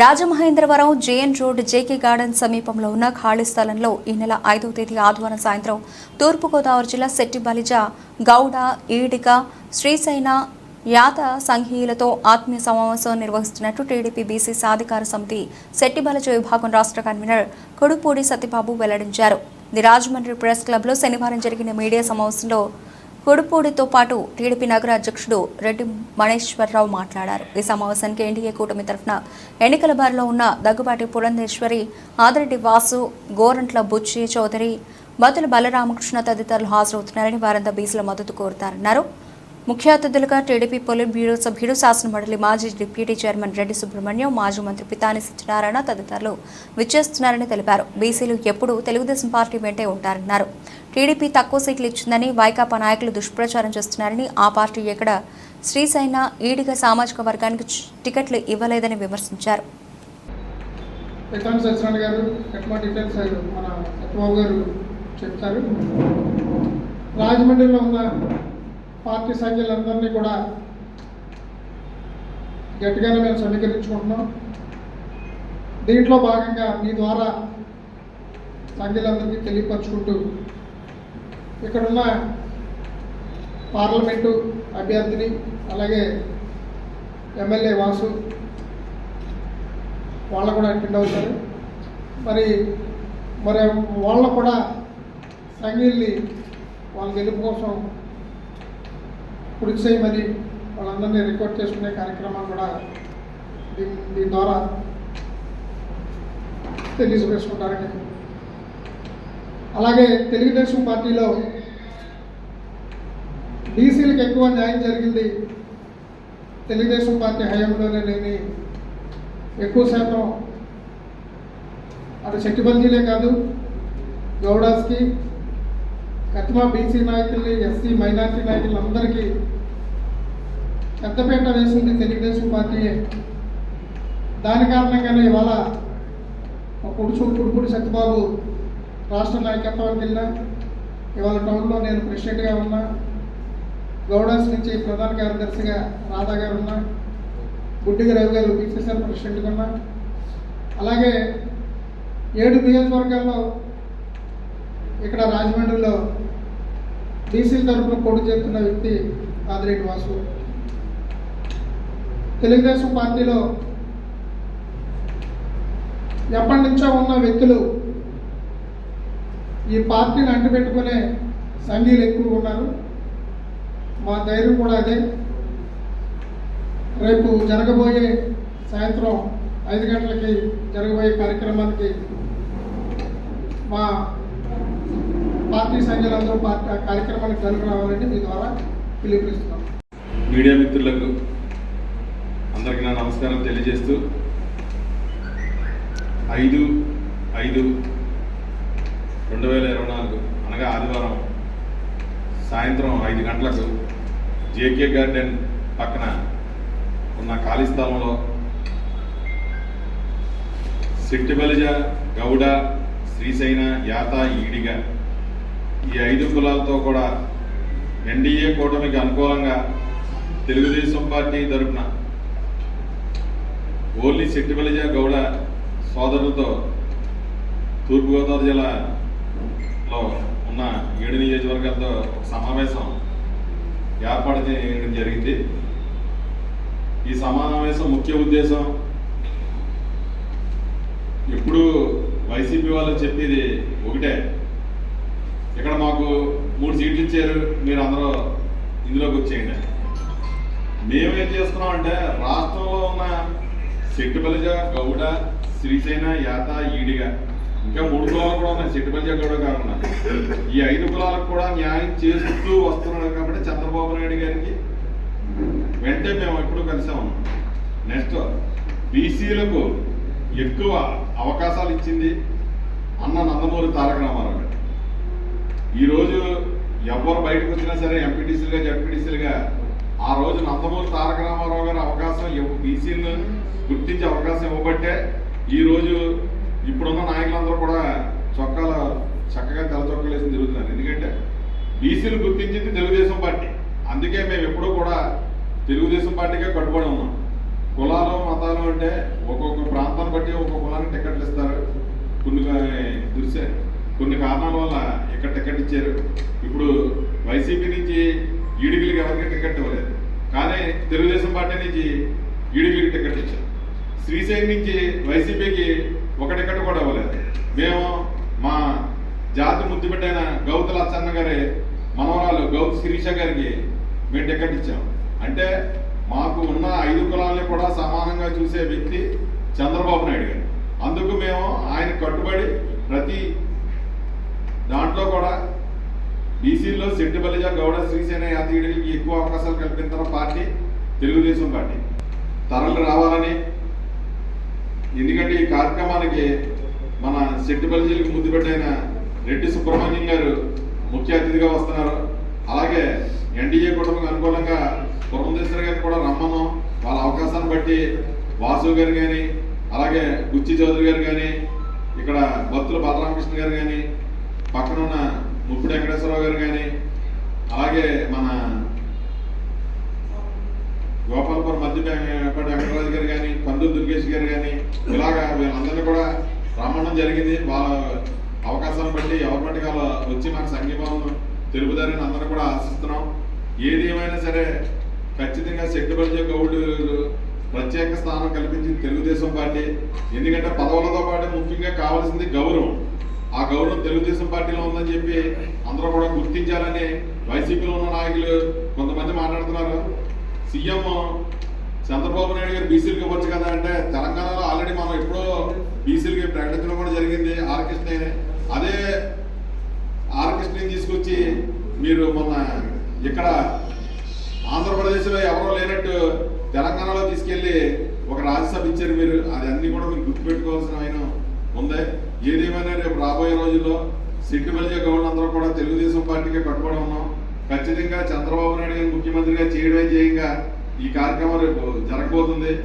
Rajamahendravaram J N road J K garden సమీపంలో ఉన్న ఖాళీ స్థలంలో ఈ నెల ఐదవ తేదీ ఆదివారం సాయంత్రం తూర్పుగోదావరి జిల్లా శెట్టిబలిజ గౌడ ఈడిక శ్రీశైన యాత సంఘీయులతో ఆత్మీయ సమావేశం నిర్వహిస్తున్నట్టు టీడీపీ బీసీ సాధికార సమితి శెట్టిబలజ విభాగం రాష్ట్ర కన్వీనర్ కొడుపూడి సత్యబాబు వెల్లడించారు. ది రాజమండ్రి ప్రెస్ క్లబ్లో శనివారం జరిగిన మీడియా సమావేశంలో కొడుపూడితో పాటు టీడీపీ నగర అధ్యక్షుడు రెడ్డి మణేశ్వరరావు మాట్లాడారు. ఈ సమావేశానికి ఎన్డీఏ కూటమి తరఫున ఎన్నికల బారిలో ఉన్న దగ్గుబాటి పులందేశ్వరి ఆదిరెడ్డి వాసు గోరంట్ల బుచ్చి చౌదరి బతుల బలరామకృష్ణ తదితరులు హాజరవుతున్నారని వారంతా బీసీల మద్దతు కోరుతారన్నారు. ముఖ్య అతిథులుగా టీడీపీ పొలిట్ బ్యూరో సభ్యుడు శాసనమండలి మాజీ డిప్యూటీ చైర్మన్ రెడ్డి సుబ్రహ్మణ్యం మాజీ మంత్రి పితాని సత్యనారాయణ తదితరులు విచ్చేస్తున్నారని తెలిపారు. బీసీలు ఎప్పుడూ తెలుగుదేశం పార్టీ వెంటే ఉంటారన్నారు. టీడీపీ తక్కువ సీట్లు ఇచ్చిందని వైకాపా నాయకులు దుష్ప్రచారం చేస్తున్నారని ఆ పార్టీ ఎక్కడ శ్రీసైన ఈడిగా సామాజిక వర్గానికి టికెట్లు ఇవ్వలేదని విమర్శించారు. గారు చెప్తారు. రాజమండ్రిలో ఉన్న పార్టీ సభ్యులందరినీ కూడా గట్టిగానే మేము సమీకరించుకుంటున్నాం. దీంట్లో భాగంగా మీ ద్వారా సభ్యులందరికీ తెలియపరచుకుంటూ ఇక్కడున్న పార్లమెంటు అభ్యర్థిని అలాగే ఎమ్మెల్యే వాసు వాళ్ళు కూడా అటెండ్ అవుతారు. మరి మరి వాళ్ళు కూడా సంఘీల్ని వాళ్ళ గెలుపు కోసం కృషి చేయమని వాళ్ళందరినీ రికార్డ్ చేసుకునే కార్యక్రమాలు కూడా దీని దీని ద్వారా తెలియజేసుకుంటారని అలాగే తెలుగుదేశం పార్టీలో బీసీలకు ఎక్కువ న్యాయం జరిగింది తెలుగుదేశం పార్టీ హయాంలోనే లేని ఎక్కువ శాతం అటు శెట్టిబల్జీలే కాదు గౌడాస్కి కత్మా బీసీ నాయకుల్ని ఎస్సీ మైనార్టీ నాయకులందరికీ పెద్దపేట వేసింది తెలుగుదేశం పార్టీయే దాని కారణంగానే ఇవాళ మా పుడుపుడి సత్యబాబు రాష్ట్ర నాయకత్వానికి వెళ్ళినా ఇవాళ టౌన్లో నేను ప్రెసిడెంట్గా ఉన్నా గౌడాస్ నుంచి ప్రధాన కార్యదర్శిగా రాధా గారు ఉన్నా గుడ్డిగా రవి గారు పిసిసిఆర్ ప్రెసిడెంట్గా ఉన్నా. అలాగే ఏడు నియోజకవర్గాల్లో ఇక్కడ రాజమండ్రిలో బీసీల తరఫున పోటీ చేస్తున్న వ్యక్తి ఆదిరెడ్డి వాసు. తెలుగుదేశం పార్టీలో ఎప్పటి నుంచో ఉన్న వ్యక్తులు ఈ పార్టీని అంటిపెట్టుకునే సంఘీలు ఎక్కువ ఉన్నారు. మా ధైర్యం కూడా అదే. రేపు జరగబోయే సాయంత్రం ఐదు గంటలకి జరగబోయే కార్యక్రమానికి మా పార్టీ సంఘాలందరూ పార్టీ కార్యక్రమానికి కనుక రావాలని మీ ద్వారా పిలుపునిస్తున్నాం. మీడియా మిత్రులకు అందరికీ నా నమస్కారం తెలియజేస్తూ ఐదు ఐదు రెండు వేల ఇరవై నాలుగు అనగా ఆదివారం సాయంత్రం ఐదు గంటలకు జేకే గార్డెన్ పక్కన ఉన్న ఖాళీ స్థలంలో సిట్టిబలిజ గౌడ శ్రీశైన యాత ఈడిగా ఈ ఐదు కులాలతో కూడా ఎన్డీఏ కూటమికి అనుకూలంగా తెలుగుదేశం పార్టీ తరఫున ఓన్లీ శెట్టిబలిజ గౌడ సోదరులతో తూర్పుగోదావరి జిల్లాలో ఉన్న ఏడు నియోజకవర్గాలతో సమావేశం ఏర్పాటు చేయడం జరిగింది. ఈ సమావేశం ముఖ్య ఉద్దేశం ఎప్పుడు వైసీపీ వాళ్ళు చెప్పేది ఒకటే. ఇక్కడ మాకు మూడు సీట్లు ఇచ్చారు. మీరు అందరూ ఇందులోకి వచ్చేయండి. మేమేం చేస్తున్నామంటే రాష్ట్రంలో ఉన్న సెట్టుబలిజ గౌడ శ్రీసేన యాత ఈడిగ. ఇంకా మూడు కులాలు కూడా ఉన్నాయి. సెట్టుబలిజ గౌడ కాకుండా ఈ ఐదు కులాలకు కూడా న్యాయం చేస్తూ వస్తున్నాడు కాబట్టి చంద్రబాబు నాయుడు గారికి వెంటనే మేము ఎప్పుడు కలిసాము నెక్స్ట్ బీసీలకు ఎక్కువ అవకాశాలు ఇచ్చింది అన్న నందమూరి తారక రామారావు ఈరోజు ఎవరు బయటకు వచ్చినా సరే ఎంపీటీసీలుగా జడ్పీటీసీలుగా ఆ రోజు నందమూరి తారక రామారావు గారు అవకాశం బీసీలను గుర్తించే అవకాశం ఇవ్వబట్టే ఈరోజు ఇప్పుడున్న నాయకులందరూ కూడా చొక్కాల చక్కగా తెల చొక్కలు వేసి తిరుగుతున్నారు. ఎందుకంటే బీసీలు గుర్తించింది తెలుగుదేశం పార్టీ. అందుకే మేము ఎప్పుడూ కూడా తెలుగుదేశం పార్టీకే కట్టుబడి ఉన్నాం. కులాలు మతాలు అంటే ఒక్కొక్క ప్రాంతాన్ని బట్టి ఒక్కొక్క కులానికి టికెట్లు ఇస్తారు. కొన్ని దృశ్య కొన్ని కారణాల వల్ల ఇక్కడ టికెట్ ఇచ్చారు? ఇప్పుడు వైసీపీ నుంచి ఈడిగిలికి ఎవరికి టికెట్ ఇవ్వలేదు. కానీ తెలుగుదేశం పార్టీ నుంచి ఈడిగిలికి టికెట్ ఇచ్చారు. శ్రీశైలం నుంచి వైసీపీకి ఒక టికెట్ కూడా ఇవ్వలేదు. మేము మా జాతి ముద్దుబిడ్డైన గౌతు లచ్చన్న గారి మనవరాలు గౌతు శిరీష గారికి మేము టికెట్ ఇచ్చాం. అంటే మాకు ఉన్న ఐదు కులాలని కూడా సమానంగా చూసే వ్యక్తి చంద్రబాబు నాయుడు గారు. అందుకు మేము ఆయన కట్టుబడి ప్రతి దాంట్లో కూడా బీసీల్లో శెట్టి బలిజ గౌడ శ్రీసేన యాత్రికుడికి ఎక్కువ అవకాశాలు కల్పించిన పార్టీ తెలుగుదేశం పార్టీ. తరలి రావాలని ఎందుకంటే ఈ కార్యక్రమానికి మన శెట్టి బలిజీలకు ముద్దు పెట్టిన రెడ్డి సుబ్రహ్మణ్యం గారు ముఖ్య అతిథిగా వస్తున్నారు. అలాగే ఎన్డీఏ కుటుంబం అనుకూలంగా పురంధేశ్వరి గారిని కూడా రమ్మను. వాళ్ళ అవకాశాన్ని బట్టి వాసు గారు కానీ అలాగే గుచ్చి చౌదరి గారు కానీ ఇక్కడ భక్తుల బలరామకృష్ణ గారు కానీ పక్కన ఉన్న ముప్పుడు వెంకటేశ్వరరావు గారు కానీ అలాగే మన గోపాలపురం మధ్య వెంకటరాజు గారు కానీ కందులు దుర్గేష్ గారు కానీ ఇలాగా వీళ్ళందరినీ కూడా రమ్మడం జరిగింది. వాళ్ళ అవకాశాలను బట్టి ఎవరి బట్టి వచ్చి మాకు సంఘీభావం తెలుపుదారని అందరూ కూడా ఆశిస్తున్నాం. ఏది ఏమైనా సరే ఖచ్చితంగా శక్తిపరిచే గౌడు ప్రత్యేక స్థానం కల్పించింది తెలుగుదేశం పార్టీ. ఎందుకంటే పదవులతో పాటు ముఖ్యంగా కావాల్సింది గౌరవం. గౌరవం తెలుగుదేశం పార్టీలో ఉందని చెప్పి అందరూ కూడా గుర్తించాలని వైసీపీలో ఉన్న నాయకులు కొంతమంది మాట్లాడుతున్నారు. సీఎం చంద్రబాబు నాయుడు గారు బీసీలకు ఇవ్వచ్చు కదా అంటే తెలంగాణలో ఆల్రెడీ మనం ఎప్పుడో బీసీలకి ప్రకటించడం కూడా జరిగింది ఆర్ అదే ఆర్కృష్ణని తీసుకొచ్చి మీరు మొన్న ఇక్కడ ఆంధ్రప్రదేశ్లో ఎవరో లేనట్టు తెలంగాణలో తీసుకెళ్ళి ఒక రాజ్యసభ ఇచ్చారు మీరు. అది అన్ని కూడా మీరు గుర్తుపెట్టుకోవాల్సిన ఆయన ఉంది. ఏదేమైనా రాబోయే రోజుల్లో సిట్టి బలిజ గౌడ్ అందరూ కూడా తెలుగుదేశం పార్టీకి కట్టుబడి ఉన్నాం. ఖచ్చితంగా చంద్రబాబు నాయుడు గారిని ముఖ్యమంత్రిగా చేయడమే చేయంగా ఈ కార్యక్రమం రేపు జరగబోతుంది.